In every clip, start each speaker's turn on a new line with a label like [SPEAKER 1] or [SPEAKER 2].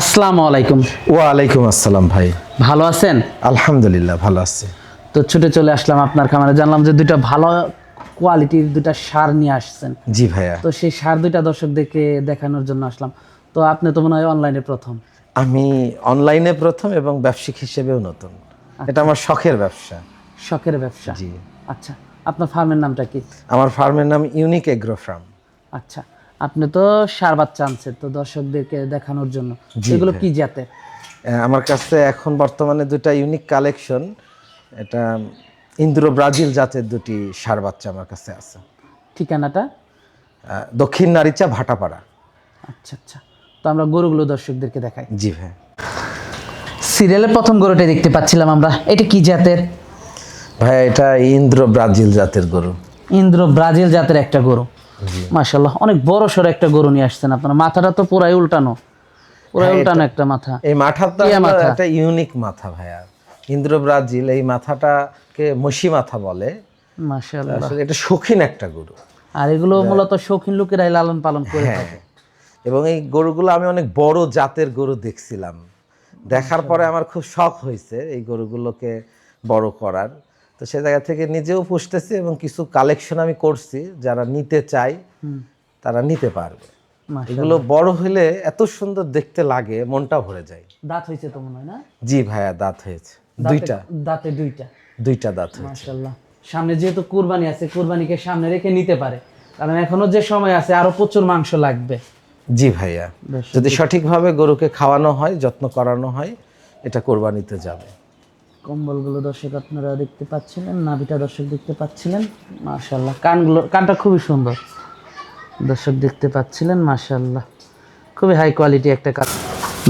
[SPEAKER 1] আসসালামু আলাইকুম।
[SPEAKER 2] ওয়ালাইকুম আসসালাম ভাই।
[SPEAKER 1] ভালো আছেন?
[SPEAKER 2] আলহামদুলিল্লাহ ভালো আছি।
[SPEAKER 1] তো ছুটে চলে আসলাম আপনার খামারে। জানলাম যে দুইটা ভালো কোয়ালিটির দুইটা সার নিয়ে আসছেন।
[SPEAKER 2] জি ভাইয়া।
[SPEAKER 1] তো সেই সার দুইটা দর্শকদেরকে দেখানোর জন্য আসলাম। তো আপনি তো মনে হয় অনলাইনে প্রথম।
[SPEAKER 2] আমি অনলাইনে প্রথম এবং ব্যবসায়িক হিসেবেও নতুন। এটা আমার শখের ব্যবসা।
[SPEAKER 1] শখের ব্যবসা।
[SPEAKER 2] জি।
[SPEAKER 1] আচ্ছা আপনার ফার্মের নামটা কি?
[SPEAKER 2] আমার ফার্মের নাম ইউনিক এগ্রো ফার্ম
[SPEAKER 1] আচ্ছা আপনি তো সার বাচ্চা আনছেন তো দর্শকদেরকে দেখানোর জন্য। এগুলো কি জাতের
[SPEAKER 2] আমার কাছে এখন বর্তমানে দুটা ইউনিক কালেকশন এটা ইন্দ্র ব্রাজিল জাতের দুটি সার বাচ্চা আমার কাছে আছে।
[SPEAKER 1] ঠিকানাটা?
[SPEAKER 2] দক্ষিণ নারীচা ভাটাপাড়া।
[SPEAKER 1] আচ্ছা আচ্ছা। তো আমরা গরুগুলো দর্শকদেরকে দেখাই।
[SPEAKER 2] জি ভাই।
[SPEAKER 1] সিরিয়ালের প্রথম গরুটা দেখতে পাচ্ছিলাম আমরা। এটা কি জাতের?
[SPEAKER 2] ভাইয়া এটা ইন্দ্র ব্রাজিল জাতের গরু।
[SPEAKER 1] ইন্দ্র ব্রাজিল জাতের একটা গরু। মাশাল্লাহ অনেক বড় সড়ো একটা গরু নিয়ে আসছেন আপনার। মাথাটা তো পুরাই উল্টানো। পুরাই উল্টানো একটা মাথা।
[SPEAKER 2] এই মাথাটা। একটা ইউনিক মাথা ভাইয়া। ইন্দ্র ব্রাজিল এই মাথাটাকে মসি মাথা বলে।
[SPEAKER 1] মাশাল্লাহ
[SPEAKER 2] আসলে এটা শৌখিন একটা গরু।
[SPEAKER 1] আর এগুলো মূলত শৌখিন লোকেরাই লালন পালন করে
[SPEAKER 2] হ্যাঁ।
[SPEAKER 1] থাকে।
[SPEAKER 2] এবং এই গরুগুলো আমি অনেক বড় জাতের গরু দেখছিলাম। দেখার পরে আমার খুব শখ হয়েছে এই গরুগুলোকে বড় করার। তো সে জায়গা থেকে নিজেও পুষতেছি এবং কিছু কালেকশন আমি করছি যারা নিতে চাই তারা নিতে পারবে। এগুলো বড় হলে এত সুন্দর দেখতে লাগে মনটা ভরে যায়।
[SPEAKER 1] দাঁত হয়েছে তো মনে হয় না?
[SPEAKER 2] জি ভাইয়া দাঁত হয়েছে। দুইটা।
[SPEAKER 1] দাঁতে দুইটা।
[SPEAKER 2] দুইটা দাঁত হয়েছে।
[SPEAKER 1] সামনে যেহেতু কুরবানি আছে কুরবানিকে সামনে রেখে নিতে পারে। কারণ এখনও যে সময় আছে আরও প্রচুর মাংস লাগবে।
[SPEAKER 2] জি ভাইয়া। যদি সঠিকভাবে গরুকে খাওয়ানো হয় যত্ন করানো হয় এটা কোরবানিতে যাবে।
[SPEAKER 1] কম্বলগুলো দর্শক আপনারা দেখতে পাচ্ছিলেন নাভিটা দর্শক দেখতে পাচ্ছিলেন মাশাল্লাহ কানগুলো কানটা খুবই সুন্দর। দর্শক দেখতে পাচ্ছিলেন মাশাল্লাহ খুবই হাই কোয়ালিটি একটা কাজ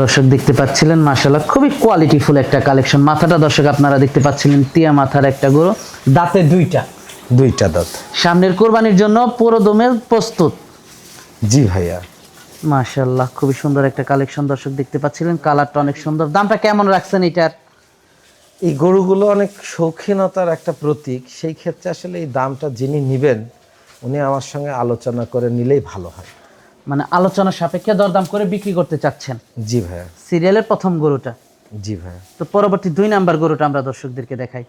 [SPEAKER 1] দর্শক দেখতে পাচ্ছিলেন মাশাল্লাহ খুবই কোয়ালিটিফুল একটা কালেকশন মাথাটা দর্শক আপনারা দেখতে পাচ্ছিলেন টিয়া মাথার একটা গরু দাঁতে দুইটা।
[SPEAKER 2] দুইটা দাঁত।
[SPEAKER 1] সামনের কোরবানির জন্য পুরো দমে প্রস্তুত।
[SPEAKER 2] জি ভাইয়া।
[SPEAKER 1] মাশাল্লাহ খুবই সুন্দর একটা কালেকশন দর্শক দেখতে পাচ্ছিলেন। কালারটা অনেক সুন্দর। দামটা কেমন রাখছেন এটার?
[SPEAKER 2] এই গরুগুলো অনেক শৌখিনতার একটা প্রতীক। সেই ক্ষেত্রে আসলে এই দামটা যিনি নেবেন উনি আমার সঙ্গে আলোচনা করে নিলেই ভালো হয়।
[SPEAKER 1] মানে আলোচনা সাপেক্ষে দরদাম করে বিক্রি করতে চাচ্ছেন?
[SPEAKER 2] জি ভাইয়া।
[SPEAKER 1] সিরিয়ালের প্রথম গরুটা?
[SPEAKER 2] জি ভাইয়া।
[SPEAKER 1] তো পরবর্তী দুই নাম্বার গরুটা আমরা দর্শকদেরকে দেখাই।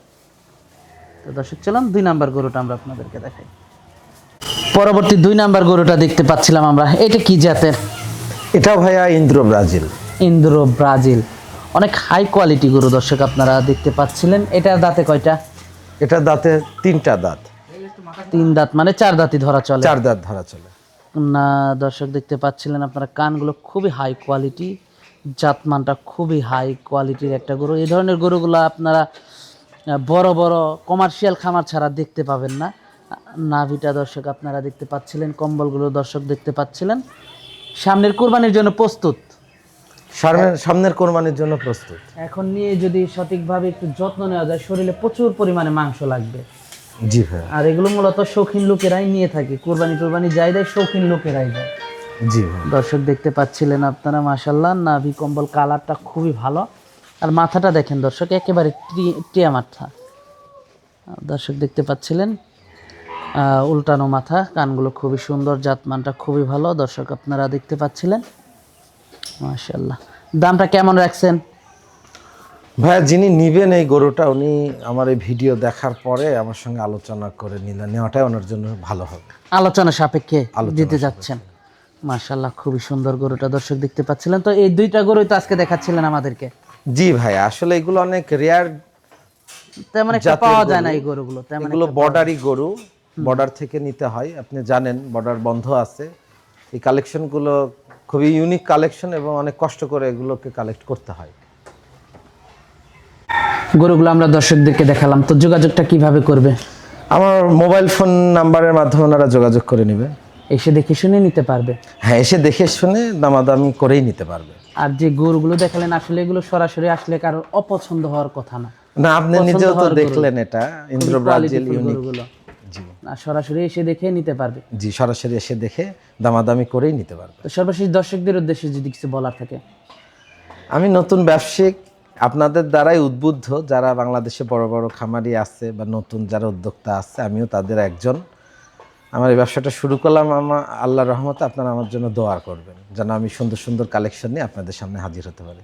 [SPEAKER 1] তো দর্শক চলাম দুই নাম্বার গরুটা আমরা আপনাদেরকে দেখাই। পরবর্তী দুই নাম্বার গরুটা দেখতে পাচ্ছিলাম আমরা। এটা কি জাতের?
[SPEAKER 2] এটাও ভাইয়া ইন্দ্র ব্রাজিল
[SPEAKER 1] ইন্দ্র ব্রাজিল অনেক হাই কোয়ালিটি গরু দর্শক আপনারা দেখতে পাচ্ছিলেন। এটার দাঁতে কয়টা?
[SPEAKER 2] এটা দাঁতে তিনটা দাঁত।
[SPEAKER 1] তিন দাঁত মানে চার দাঁতই ধরা চলে।
[SPEAKER 2] চার দাঁত ধরা চলে।
[SPEAKER 1] না দর্শক দেখতে পাচ্ছিলেন আপনারা কানগুলো খুবই হাই কোয়ালিটি জাতমানটা খুবই হাই কোয়ালিটির একটা গরু। এই ধরনের গরুগুলো আপনারা বড় বড় কমার্শিয়াল খামার ছাড়া দেখতে পাবেন না। নাভিটা দর্শক আপনারা দেখতে পাচ্ছিলেন কম্বলগুলো দর্শক দেখতে পাচ্ছিলেন। সামনের কোরবানির জন্য প্রস্তুত।
[SPEAKER 2] সামনের সামনের কোরবানির জন্য প্রস্তুত।
[SPEAKER 1] এখন নিয়ে যদি সঠিকভাবে একটু যত্ন নেওয়া যায় শরীরে প্রচুর পরিমাণে মাংস লাগবে।
[SPEAKER 2] জি ভাইয়া
[SPEAKER 1] আর এগুলো মূলত শৌখিন লোকেরাই নিয়ে থাকে। কোরবানি টোরবানি যাই দেয় শৌখিন লোকেরাই দেয়।
[SPEAKER 2] জি
[SPEAKER 1] দর্শক দেখতে পাচ্ছিলেন আপনারা মাসাল্লাহ নাভি কম্বল কালারটা খুবই ভালো। আর মাথাটা দেখেন দর্শক একেবারে টিয়া মাথা। দর্শক দেখতে পাচ্ছিলেন উল্টানো মাথা কানগুলো খুবই সুন্দর জাতমানটা খুবই ভালো। দর্শক আপনারা দেখতে পাচ্ছিলেন মাশাল্লাহ দামটা কেমন রাখছেন?
[SPEAKER 2] ভাইয়া যিনি নিবেন এই গরুটা উনি আমার এই ভিডিও দেখার পরে আমার সঙ্গে আলোচনা করে নিলেন নেওয়াটাই ওনার জন্য ভালো হবে।
[SPEAKER 1] আলোচনা সাপেক্ষে দিতে যাচ্ছেন। মাশাল্লাহ খুবই সুন্দর গরুটা দর্শক দেখতে পাচ্ছিলেন। তো এই দুইটা গরুই তো আজকে দেখাচ্ছিলেন আমাদেরকে।
[SPEAKER 2] জি ভাইয়া আসলে এগুলো অনেক রেয়ার
[SPEAKER 1] তেমন একটা পাওয়া যায় না এই গরুগুলো তেমন
[SPEAKER 2] এগুলো বর্ডারি গরু বর্ডার থেকে নিতে হয়। আপনি জানেন বর্ডার বন্ধ আছে। এই কালেকশনগুলো খুবই ইউনিক কালেকশন এবং অনেক কষ্ট করে এগুলোকে কালেক্ট করতে হয়।
[SPEAKER 1] গরুগুলো আমরা দর্শকদেরকে দেখালাম তো যোগাযোগটা কীভাবে করবে?
[SPEAKER 2] আমার মোবাইল ফোন নাম্বারের মাধ্যমে ওনারা যোগাযোগ করে নেবে।
[SPEAKER 1] এসে দেখে শুনে নিতে পারবে?
[SPEAKER 2] হ্যাঁ এসে দেখে শুনে দামাদামি করেই নিতে পারবে।
[SPEAKER 1] আর যে গরুগুলো দেখালেন আসলে এগুলো সরাসরি আসলে কারোর অপছন্দ হওয়ার কথা না।
[SPEAKER 2] না আপনি নিজেও তো দেখলেন এটা ইন্দ্র ব্রাজিল
[SPEAKER 1] qualityful
[SPEAKER 2] ইউনিক
[SPEAKER 1] গরুগুলো
[SPEAKER 2] জি
[SPEAKER 1] আর সরাসরি এসে দেখে নিতে পারবে।
[SPEAKER 2] জি সরাসরি এসে দেখে দামাদামি করেই নিতে পারবে।
[SPEAKER 1] তো সর্বশেষ দর্শকদের উদ্দেশ্যে যদি কিছু বলার থাকে।
[SPEAKER 2] আমি নতুন ব্যবসায়িক আপনাদের দ্বারাই উদ্বুদ্ধ যারা বাংলাদেশে বড় বড় খামারি আছে বা নতুন যারা উদ্যোক্তা আছে আমিও তাদের একজন। আমার এই ব্যবসাটা শুরু করলাম আমার আল্লাহ রহমতে আপনারা আমার জন্য দোয়া করবেন। যেন আমি সুন্দর সুন্দর কালেকশন নিয়ে আপনাদের সামনে হাজির হতে পারি।